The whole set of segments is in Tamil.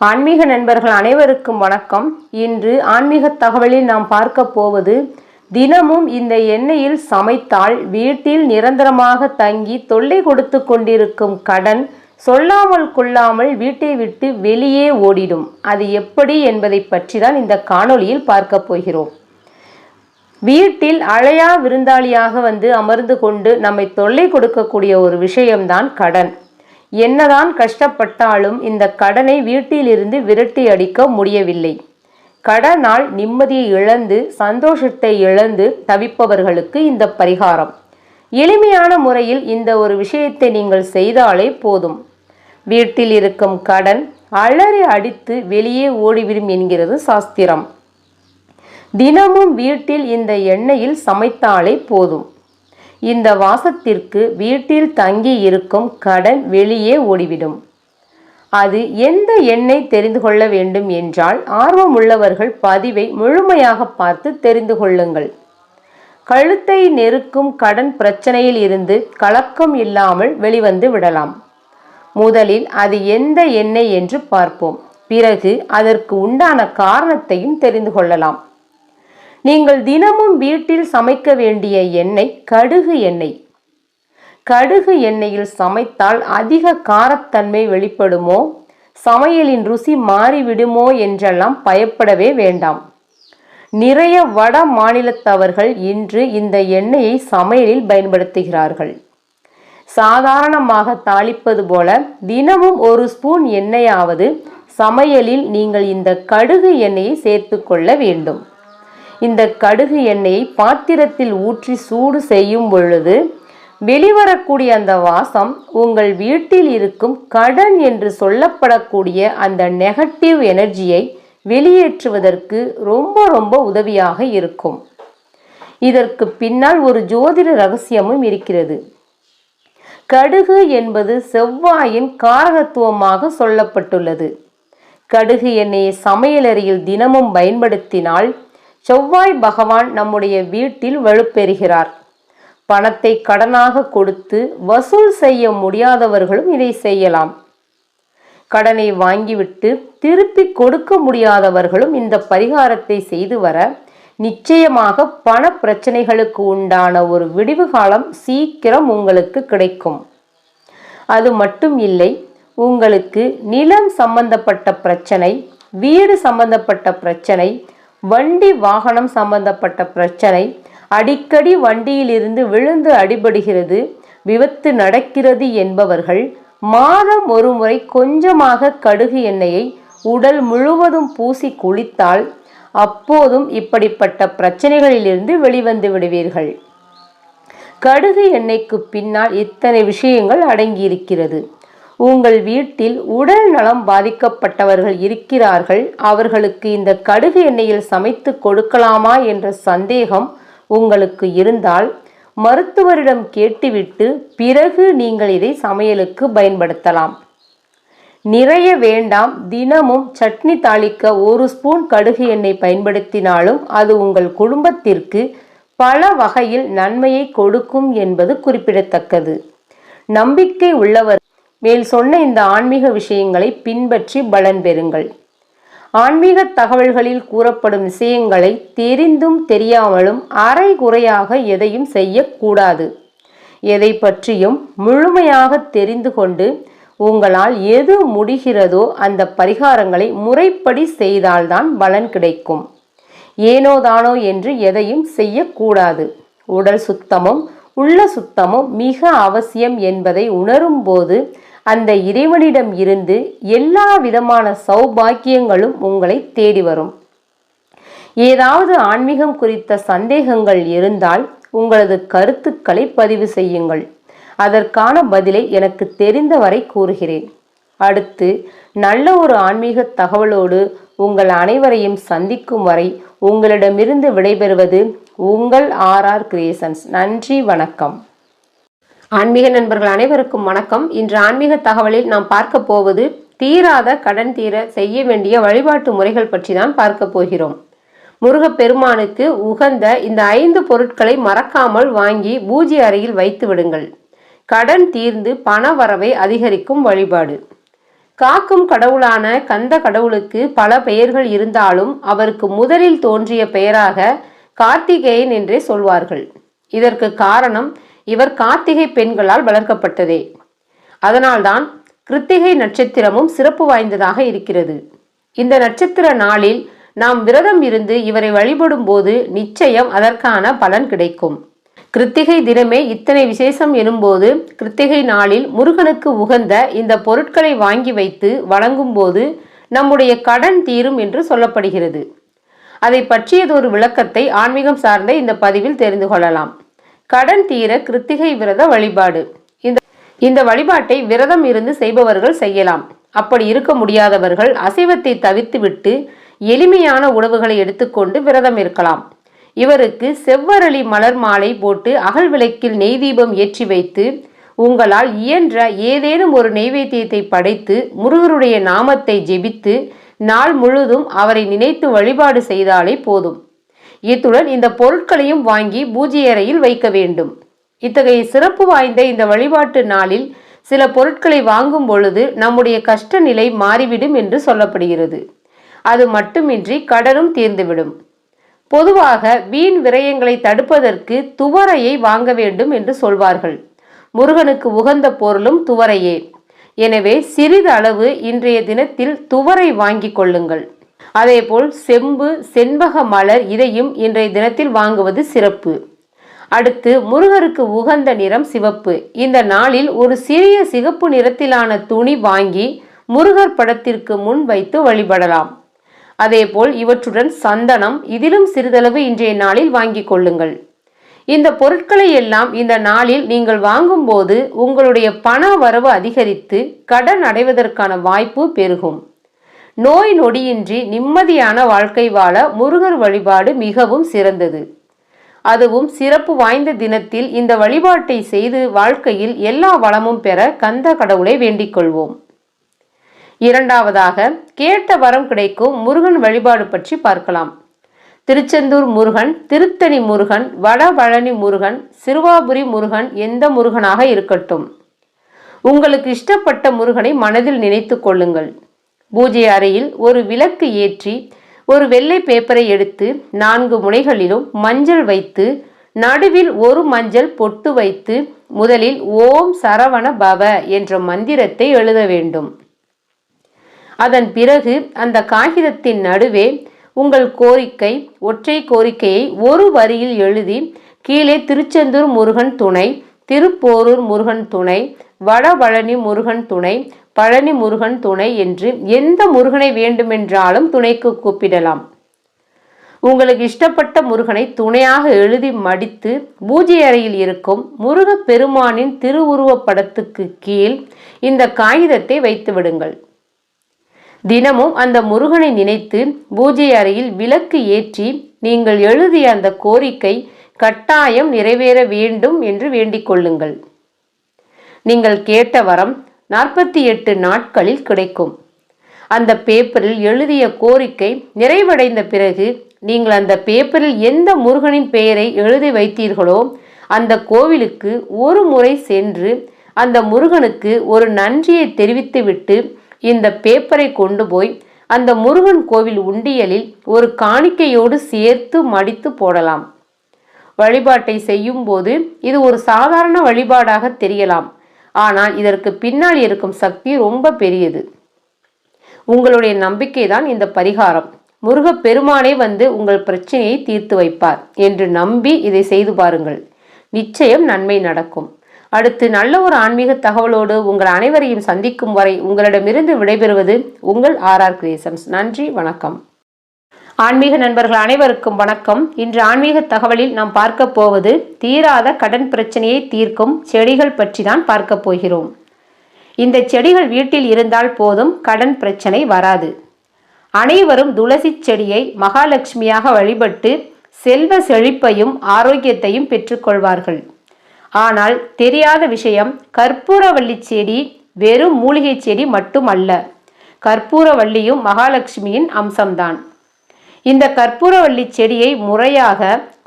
ஆன்மீக நண்பர்கள் அனைவருக்கும் வணக்கம். இன்று ஆன்மீக தகவலில் நாம் பார்க்க போவது தினமும் இந்த எண்ணெயில் சமைத்தால் வீட்டில் நிரந்தரமாக தங்கி தொல்லை கொடுத்து கொண்டிருக்கும் கடன் சொல்லாமல் கொள்ளாமல் வீட்டை விட்டு வெளியே ஓடிடும். அது எப்படி என்பதை பற்றி தான் இந்த காணொளியில் பார்க்க போகிறோம். வீட்டில் அழையா விருந்தாளியாக வந்து அமர்ந்து கொண்டு நம்மை தொல்லை கொடுக்கக்கூடிய ஒரு விஷயம்தான் கடன். என்னதான் கஷ்டப்பட்டாலும் இந்த கடனை வீட்டிலிருந்து விரட்டி அடிக்க முடியவில்லை. கடனால் நிம்மதியை இழந்து சந்தோஷத்தை இழந்து தவிப்பவர்களுக்கு இந்த பரிகாரம். எளிமையான முறையில் இந்த ஒரு விஷயத்தை நீங்கள் செய்தாலே போதும். வீட்டில் இருக்கும் கடன் அலறி அடித்து வெளியே ஓடிவிடும் என்கிறது சாஸ்திரம். தினமும் வீட்டில் இந்த எண்ணெயில் சமைத்தாலே போதும். இந்த வாசத்திற்கு வீட்டில் தங்கி இருக்கும் கடன் வெளியே ஓடிவிடும். அது எந்த எண்ணெய் தெரிந்து கொள்ள வேண்டும் என்றால் ஆர்வமுள்ளவர்கள் பதிவை முழுமையாக பார்த்து தெரிந்து கொள்ளுங்கள். கழுத்தை நெருக்கும் கடன் பிரச்சனையில் இருந்து கலக்கம் இல்லாமல் வெளிவந்து விடலாம். முதலில் அது எந்த எண்ணெய் என்று பார்ப்போம். பிறகு அதற்கு உண்டான காரணத்தையும் தெரிந்து கொள்ளலாம். நீங்கள் தினமும் வீட்டில் சமைக்க வேண்டிய எண்ணெய் கடுகு எண்ணெய். கடுகு எண்ணெயில் சமைத்தால் அதிக காரத்தன்மை வெளிப்படுமோ? சமையலின் ருசி மாறிவிடுமோ என்றெல்லாம் பயப்படவே வேண்டாம். நிறைய வட மாநிலத்தவர்கள் இன்று இந்த எண்ணெயை சமையலில் பயன்படுத்துகிறார்கள். சாதாரணமாக தாளிப்பது போல தினமும் ஒரு ஸ்பூன் எண்ணெயாவது சமையலில் நீங்கள் இந்த கடுகு எண்ணெயை சேர்த்து கொள்ள வேண்டும். இந்த கடுகு எண்ணெயை பாத்திரத்தில் ஊற்றி சூடு செய்யும் பொழுது வெளிவரக்கூடிய அந்த வாசம் உங்கள் வீட்டில் இருக்கும் கடன் என்று சொல்லப்படக்கூடிய அந்த நெகட்டிவ் எனர்ஜியை வெளியேற்றுவதற்கு ரொம்ப ரொம்ப உதவியாக இருக்கும். இதற்கு பின்னால் ஒரு ஜோதிட ரகசியமும் இருக்கிறது. கடுகு என்பது செவ்வாயின் காரகத்துவமாக சொல்லப்பட்டுள்ளது. கடுகு எண்ணெயை சமையலறையில் தினமும் பயன்படுத்தினால் செவ்வாய் பகவான் நம்முடைய வீட்டில் வலுப்பெறுகிறார். பணத்தை கடனாக கொடுத்து வசூல் செய்ய முடியாதவர்களும் இதை செய்யலாம். கடனை வாங்கிவிட்டு திருப்பி கொடுக்க முடியாதவர்களும் இந்த பரிகாரத்தை செய்து வர நிச்சயமாக பண பிரச்சனைகளுக்கு உண்டான ஒரு விடிவு காலம் சீக்கிரம் உங்களுக்கு கிடைக்கும். அது மட்டும் இல்லை உங்களுக்கு நிலம் சம்பந்தப்பட்ட பிரச்சனை வீடு சம்பந்தப்பட்ட பிரச்சனை வண்டி வாகனம் சம்பந்தப்பட்ட பிரச்சனை. அடிக்கடி வண்டியிலிருந்து விழுந்து அடிபடுகிறது. விபத்து நடக்கிறது என்பவர்கள் மாதம் ஒரு முறை கொஞ்சமாக கடுகு எண்ணெயை உடல் முழுவதும் பூசி குளித்தால் அப்போதும் இப்படிப்பட்ட பிரச்சனைகளிலிருந்து வெளிவந்து விடுவீர்கள். கடுகு எண்ணெய்க்கு பின்னால் இத்தனை விஷயங்கள் அடங்கியிருக்கிறது. உங்கள் வீட்டில் உடல் நலம் பாதிக்கப்பட்டவர்கள் இருக்கிறார்கள். அவர்களுக்கு இந்த கடுகு எண்ணெயில் சமைத்து கொடுக்கலாமா என்ற சந்தேகம் உங்களுக்கு இருந்தால் மருத்துவரிடம் கேட்டுவிட்டு பிறகு நீங்கள் இதை சமையலுக்கு பயன்படுத்தலாம். நிறைய வேண்டாம். தினமும் சட்னி தாளிக்க ஒரு ஸ்பூன் கடுகு எண்ணெய் பயன்படுத்தினாலும் அது உங்கள் குடும்பத்திற்கு பல வகையில் நன்மையை கொடுக்கும் என்பது குறிப்பிடத்தக்கது. நம்பிக்கை உள்ளவர் மேல் சொன்ன இந்த ஆன்மீக விஷயங்களை பின்பற்றி பலன் பெறுங்கள். ஆன்மீக தகவல்களில் கூறப்படும் விஷயங்களை தெரிந்தும் தெரியாமலும் அரை குறையாக எதையும் செய்யக்கூடாது. எதை பற்றியும் முழுமையாக தெரிந்து கொண்டு உங்களால் எது முடிகிறதோ அந்த பரிகாரங்களை முறைப்படி செய்தால்தான் பலன் கிடைக்கும். ஏனோதானோ என்று எதையும் செய்யக்கூடாது. உடல் சுத்தமும் உள்ள சுத்தமும் மிக அவசியம் என்பதை உணரும்போது அந்த இறைவனிடம் இருந்து எல்லா விதமான சௌபாக்கியங்களும் உங்களை தேடி வரும். ஏதாவது ஆன்மீகம் குறித்த சந்தேகங்கள் இருந்தால் உங்களது கருத்துக்களை பதிவு செய்யுங்கள். அதற்கான பதிலை எனக்கு தெரிந்தவரை கூறுகிறேன். அடுத்து நல்ல ஒரு ஆன்மீக தகவலோடு உங்கள் அனைவரையும் சந்திக்கும் வரை உங்களிடமிருந்து விடைபெறுவது உங்கள் ஆர்ஆர் கிரியேஷன்ஸ். நன்றி வணக்கம். ஆன்மீக நண்பர்கள் அனைவருக்கும் வணக்கம். இன்று ஆன்மீக தகவலில் நாம் பார்க்க போவது தீராத கடன் தீர செய்ய வேண்டிய வழிபாட்டு முறைகள் பற்றி தான் பார்க்க போகிறோம். முருகப்பெருமானுக்கு உகந்த இந்த ஐந்து பொருட்களை மறக்காமல் வாங்கி பூஜை அறையில் வைத்து விடுங்கள். கடன் தீர்ந்து பண வரவை அதிகரிக்கும் வழிபாடு. காக்கும் கடவுளான கந்த கடவுளுக்கு பல பெயர்கள் இருந்தாலும் அவருக்கு முதலில் தோன்றிய பெயராக கார்த்திகேயன் என்றே சொல்வார்கள். இதற்கு காரணம் இவர் கார்த்திகை பெண்களால் வளர்க்கப்பட்டதே. அதனால்தான் கிருத்திகை நட்சத்திரமும் சிறப்பு வாய்ந்ததாக இருக்கிறது. இந்த நட்சத்திர நாளில் நாம் விரதம் இருந்து இவரை வழிபடும் போது நிச்சயம் அதற்கான பலன் கிடைக்கும். கிருத்திகை தினமே இத்தனை விசேஷம் எனும்போது கிருத்திகை நாளில் முருகனுக்கு உகந்த இந்த பொருட்களை வாங்கி வைத்து வழங்கும் போது நம்முடைய கடன் தீரும் என்று சொல்லப்படுகிறது. அதை பற்றியதொரு விளக்கத்தை ஆன்மீகம் சார்ந்த இந்த பதிவில் தெரிந்து கொள்ளலாம். கடன் தீர கிருத்திகை விரத வழிபாடு. இந்த இந்த வழிபாட்டை விரதம் இருந்து செய்பவர்கள் செய்யலாம். அப்படி இருக்க முடியாதவர்கள் அசைவத்தை தவிர்த்துவிட்டு எளிமையான உணவுகளை எடுத்துக்கொண்டு விரதம் இருக்கலாம். இவருக்கு செவ்வரளி மலர் மாலை போட்டு அகல் விளக்கில் நெய் தீபம் ஏற்றி வைத்து உங்களால் இயன்ற ஏதேனும் ஒரு நெய்வேத்தியத்தை படைத்து முருகருடைய நாமத்தை ஜெபித்து நாள் முழுதும் அவரை நினைத்து வழிபாடு செய்தாலே போதும். இத்துடன் இந்த பொருட்களையும் வாங்கி பூஜை அறையில் வைக்க வேண்டும். இத்தகைய சிறப்பு வாய்ந்த இந்த வழிபாட்டு நாளில் சில பொருட்களை வாங்கும் பொழுது நம்முடைய கஷ்ட நிலை மாறிவிடும் என்று சொல்லப்படுகிறது. அது மட்டுமின்றி கடனும் தீர்ந்துவிடும். பொதுவாக வீண் விரயங்களை தடுப்பதற்கு துவரையை வாங்க வேண்டும் என்று சொல்வார்கள். முருகனுக்கு உகந்த பொருளும் துவரையே. எனவே சிறிது அளவு இன்றைய தினத்தில் துவரை வாங்கிக் கொள்ளுங்கள். அதேபோல் செம்பு செண்பக மலர் இதையும் இன்றைய தினத்தில் வாங்குவது சிறப்பு. அடுத்து முருகருக்கு உகந்த நிறம் சிவப்பு. இந்த நாளில் ஒரு சிறிய சிகப்பு நிறத்திலான துணி வாங்கி முருகர் படத்திற்கு முன் வைத்து வழிபடலாம். அதேபோல் இவற்றுடன் சந்தனம் இதிலும் சிறிதளவு இன்றைய நாளில் வாங்கிக் கொள்ளுங்கள். இந்த பொருட்களை எல்லாம் இந்த நாளில் நீங்கள் வாங்கும்போது உங்களுடைய பண வரவு அதிகரித்து கடன் அடைவதற்கான வாய்ப்பு பெருகும். நோய் நொடியின்றி நிம்மதியான வாழ்க்கை வாழ முருகர் வழிபாடு மிகவும் சிறந்தது. அதுவும் சிறப்பு வாய்ந்த தினத்தில் இந்த வழிபாட்டை செய்து வாழ்க்கையில் எல்லா வளமும் பெற கந்த கடவுளை வேண்டிக் கொள்வோம். இரண்டாவதாக கேட்ட வரம் கிடைக்கும் முருகன் வழிபாடு பற்றி பார்க்கலாம். திருச்செந்தூர் முருகன் திருத்தணி முருகன் வடபழனி முருகன் சிறுவாபுரி முருகன் எந்த முருகனாக இருக்கட்டும். உங்களுக்கு இஷ்டப்பட்ட முருகனை மனதில் நினைத்து கொள்ளுங்கள். பூஜை அறையில் ஒரு விளக்கு ஏற்றி ஒரு வெள்ளை பேப்பரை எடுத்து நான்கு முனைகளிலும் மஞ்சள் வைத்து நடுவில் ஒரு மஞ்சள் பொட்டு வைத்து முதலில் ஓம் சரவண பவ என்ற மந்திரத்தை எழுத வேண்டும். அதன் பிறகு அந்த காகிதத்தின் நடுவே உங்கள் கோரிக்கை ஒற்றை கோரிக்கையை ஒரு வரியில் எழுதி கீழே திருச்செந்தூர் முருகன் துணை திருப்போரூர் முருகன் துணை வடபழனி முருகன் துணை பழனி முருகன் துணை என்று எந்த முருகனை வேண்டுமென்றாலும் துணைக்கு கூப்பிடலாம். உங்களுக்கு இஷ்டப்பட்ட முருகனை துணையாக எழுதி மடித்து பூஜை அறையில் இருக்கும் முருக பெருமானின் திருவுருவப் படத்துக்கு கீழ் இந்த காகிதத்தை வைத்து விடுங்கள். தினமும் அந்த முருகனை நினைத்து பூஜை அறையில் விளக்கு ஏற்றி நீங்கள் எழுதிய அந்த கோரிக்கை கட்டாயம் நிறைவேற வேண்டும் என்று வேண்டிக் கொள்ளுங்கள். நீங்கள் கேட்ட வரம் நாற்பத்தி எட்டு நாட்களில் கிடைக்கும். அந்த பேப்பரில் எழுதிய கோரிக்கை நிறைவடைந்த பிறகு நீங்கள் அந்த பேப்பரில் எந்த முருகனின் பெயரை எழுதி வைத்தீர்களோ அந்த கோவிலுக்கு ஒரு முறை சென்று அந்த முருகனுக்கு ஒரு நன்றியை தெரிவித்துவிட்டு இந்த பேப்பரை கொண்டு போய் அந்த முருகன் கோவில் உண்டியலில் ஒரு காணிக்கையோடு சேர்த்து மடித்து போடலாம். வழிபாட்டை செய்யும்போது இது ஒரு சாதாரண வழிபாடாக தெரியலாம். ஆனால் இதற்கு பின்னால் இருக்கும் சக்தி ரொம்ப பெரியது. உங்களுடைய நம்பிக்கை தான் இந்த பரிகாரம். முருக பெருமானே வந்து உங்கள் பிரச்சனையை தீர்த்து வைப்பார் என்று நம்பி இதை செய்து பாருங்கள். நிச்சயம் நன்மை நடக்கும். அடுத்து நல்ல ஒரு ஆன்மீக தகவலோடு உங்கள் அனைவரையும் சந்திக்கும் வரை உங்களிடமிருந்து விடைபெறுவது உங்கள் ஆர்ஆர் கிரியேஷன்ஸ். நன்றி வணக்கம். ஆன்மீக நண்பர்கள் அனைவருக்கும் வணக்கம். இன்று ஆன்மீக தகவலில் நாம் பார்க்க போவது தீராத கடன் பிரச்சனையை தீர்க்கும் செடிகள் பற்றி தான் பார்க்க போகிறோம். இந்த செடிகள் வீட்டில் இருந்தால் போதும் கடன் பிரச்சனை வராது. அனைவரும் துளசி செடியை மகாலட்சுமியாக வழிபட்டு செல்வ செழிப்பையும் ஆரோக்கியத்தையும் பெற்றுக்கொள்வார்கள் ஆனால் தெரியாத விஷயம் கற்பூரவள்ளி செடி வெறும் மூலிகை செடி மட்டுமல்ல. கற்பூரவள்ளியும் மகாலட்சுமியின் அம்சம்தான். இந்த கற்பூரவள்ளி செடியை முறையாக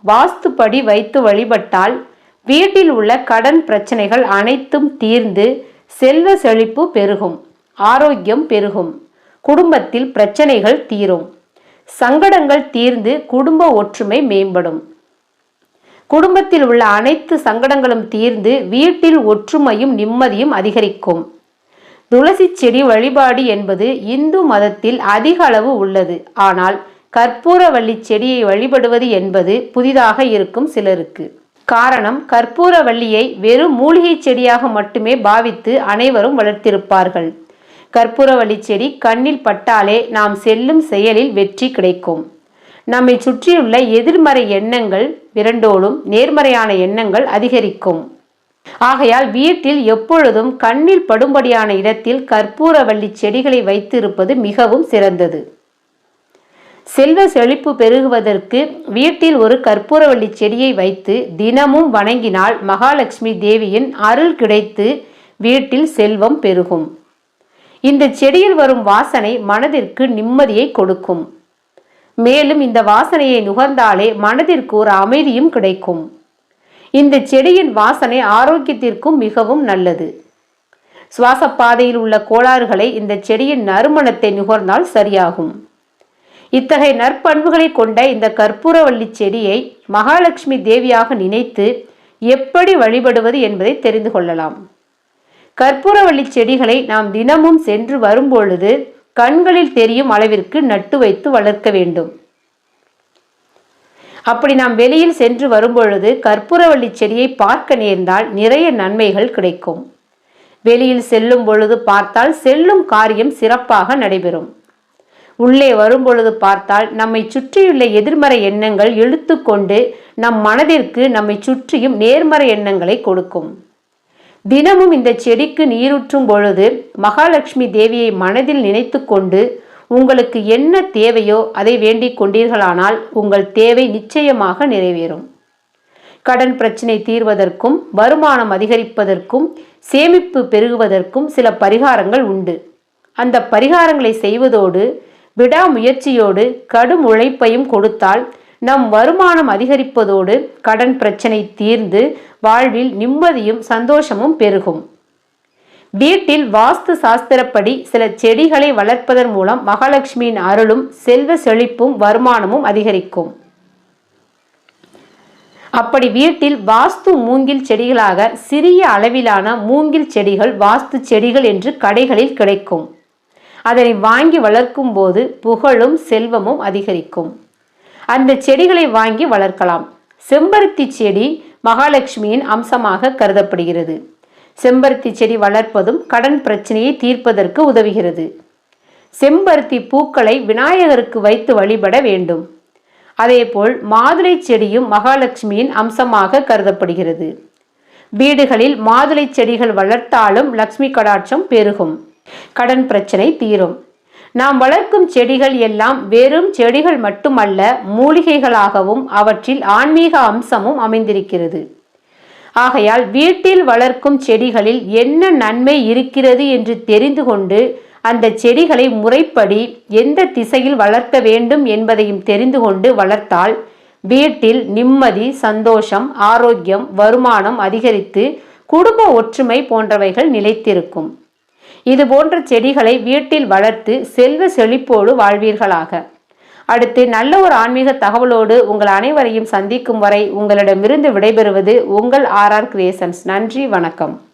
வாஸ்துப்படி வைத்து வழிபட்டால் வீட்டில் உள்ள கடன் பிரச்சனைகள் அனைத்தும் தீர்ந்து செல்வ செழிப்பு பெருகும் ஆரோக்கியம் பெருகும் குடும்பத்தில் பிரச்சனைகள் தீரும் சங்கடங்கள் தீர்ந்து குடும்ப ஒற்றுமை மேம்படும். குடும்பத்தில் உள்ள அனைத்து சங்கடங்களும் தீர்ந்து வீட்டில் ஒற்றுமையும் நிம்மதியும் அதிகரிக்கும். துளசி செடி வழிபாடு என்பது இந்து மதத்தில் அதிக அளவு உள்ளது. ஆனால் கற்பூரவள்ளி செடியை வழிபடுவது என்பது புதிதாக இருக்கும் சிலருக்கு. காரணம் கற்பூரவள்ளியை வெறும் மூலிகை செடியாக மட்டுமே பாவித்து அனைவரும் வளர்த்திருப்பார்கள். கற்பூரவள்ளி செடி கண்ணில் பட்டாலே நாம் செல்லும் செயலில் வெற்றி கிடைக்கும். நம்மை சுற்றியுள்ள எதிர்மறை எண்ணங்கள் விரண்டோடும் நேர்மறையான எண்ணங்கள் அதிகரிக்கும். ஆகையால் வீட்டில் எப்பொழுதும் கண்ணில் படும்படியான இடத்தில் கற்பூரவள்ளி செடிகளை வைத்திருப்பது மிகவும் சிறந்தது. செல்வ செழிப்பு பெருகுவதற்கு வீட்டில் ஒரு கற்பூரவள்ளி செடியை வைத்து தினமும் வணங்கினால் மகாலட்சுமி தேவியின் அருள் கிடைத்து வீட்டில் செல்வம் பெருகும். இந்த செடியில் வரும் வாசனை மனதிற்கு நிம்மதியை கொடுக்கும். மேலும் இந்த வாசனையை நுகர்ந்தாலே மனதிற்கு ஒரு அமைதியும் கிடைக்கும். இந்த செடியின் வாசனை ஆரோக்கியத்திற்கும் மிகவும் நல்லது. சுவாசப்பாதையில் உள்ள கோளாறுகளை இந்த செடியின் நறுமணத்தை நுகர்ந்தால் சரியாகும். இத்தகைய நற்பண்புகளை கொண்ட இந்த கற்பூரவள்ளி செடியை மகாலட்சுமி தேவியாக நினைத்து எப்படி வழிபடுவது என்பதை தெரிந்து கொள்ளலாம். கற்பூரவள்ளி செடிகளை நாம் தினமும் சென்று வரும்பொழுது கண்களில் தெரியும் அளவிற்கு நட்டு வைத்து வளர்க்க வேண்டும். அப்படி நாம் வெளியில் சென்று வரும்பொழுது கற்பூரவள்ளி செடியை பார்க்க நேர்ந்தால் நிறைய நன்மைகள் கிடைக்கும். வெளியில் செல்லும் பொழுது பார்த்தால் செல்லும் காரியம் சிறப்பாக நடைபெறும். உள்ளே வரும்பொழுது பார்த்தால் நம்மை சுற்றியுள்ள எதிர்மறை எண்ணங்கள் இழுத்து கொண்டு நம் மனதிற்கு நம்மை சுற்றியும் நேர்மறை எண்ணங்களை கொடுக்கும். தினமும் இந்த செடிக்கு நீரூற்றும் பொழுது மகாலட்சுமி தேவியை மனதில் நினைத்து கொண்டு உங்களுக்கு என்ன தேவையோ அதை வேண்டிக் கொண்டீர்களானால் உங்கள் தேவை நிச்சயமாக நிறைவேறும். கடன் பிரச்சனை தீர்வதற்கும் வருமானம் அதிகரிப்பதற்கும் சேமிப்பு பெருகுவதற்கும் சில பரிகாரங்கள் உண்டு. அந்த பரிகாரங்களை செய்வதோடு விடாமுயற்சியோடு கடும் உழைப்பையும் கொடுத்தால் நம் வருமானம் அதிகரிப்பதோடு கடன் பிரச்சனை தீர்ந்து வாழ்வில் நிம்மதியும் சந்தோஷமும் பெருகும். வீட்டில் வாஸ்து சாஸ்திரப்படி சில செடிகளை வளர்ப்பதன் மூலம் மகாலட்சுமியின் அருளும் செல்வ செழிப்பும் வருமானமும் அதிகரிக்கும். அப்படி வீட்டில் வாஸ்து மூங்கில் செடிகளாக சிறிய அளவிலான மூங்கில் செடிகள் வாஸ்து செடிகள் என்று கடைகளில் கிடைக்கும். அதனை வாங்கி வளர்க்கும் போது புகழும் செல்வமும் அதிகரிக்கும். அந்த செடிகளை வாங்கி வளர்க்கலாம். செம்பருத்தி செடி மகாலட்சுமியின் அம்சமாக கருதப்படுகிறது. செம்பருத்தி செடி வளர்ப்பதும் கடன் பிரச்சனையை தீர்ப்பதற்கு உதவுகிறது. செம்பருத்தி பூக்களை விநாயகருக்கு வைத்து வழிபட வேண்டும். அதேபோல் மாதுளை செடியும் மகாலட்சுமியின் அம்சமாக கருதப்படுகிறது. வீடுகளில் மாதுளை செடிகள் வளர்த்தாலும் லக்ஷ்மி கடாட்சம் பெருகும். கடன் பிரச்சனை தீரும். நாம் வளர்க்கும் செடிகள் எல்லாம் வெறும் செடிகள் மட்டுமல்ல மூலிகைகளாகவும் அவற்றில் ஆன்மீக அம்சமும் அமைந்திருக்கிறது. ஆகையால் வீட்டில் வளர்க்கும் செடிகளில் என்ன நன்மை இருக்கிறது என்று தெரிந்து கொண்டு அந்த செடிகளை முறைப்படி எந்த திசையில் வளர்க்க வேண்டும் என்பதையும் தெரிந்து கொண்டு வளர்த்தால் வீட்டில் நிம்மதி சந்தோஷம் ஆரோக்கியம் வருமானம் அதிகரித்து குடும்ப ஒற்றுமை போன்றவைகள் நிலைத்திருக்கும். இது போன்ற செடிகளை வீட்டில் வளர்த்து செல்வ செழிப்போடு வாழ்வீர்களாக. அடுத்து நல்ல ஒரு ஆன்மீக தகவலோடு உங்கள் அனைவரையும் சந்திக்கும் வரை உங்களிடமிருந்து விடைபெறுவது உங்கள் ஆர்ஆர் கிரியேஷன்ஸ். நன்றி வணக்கம்.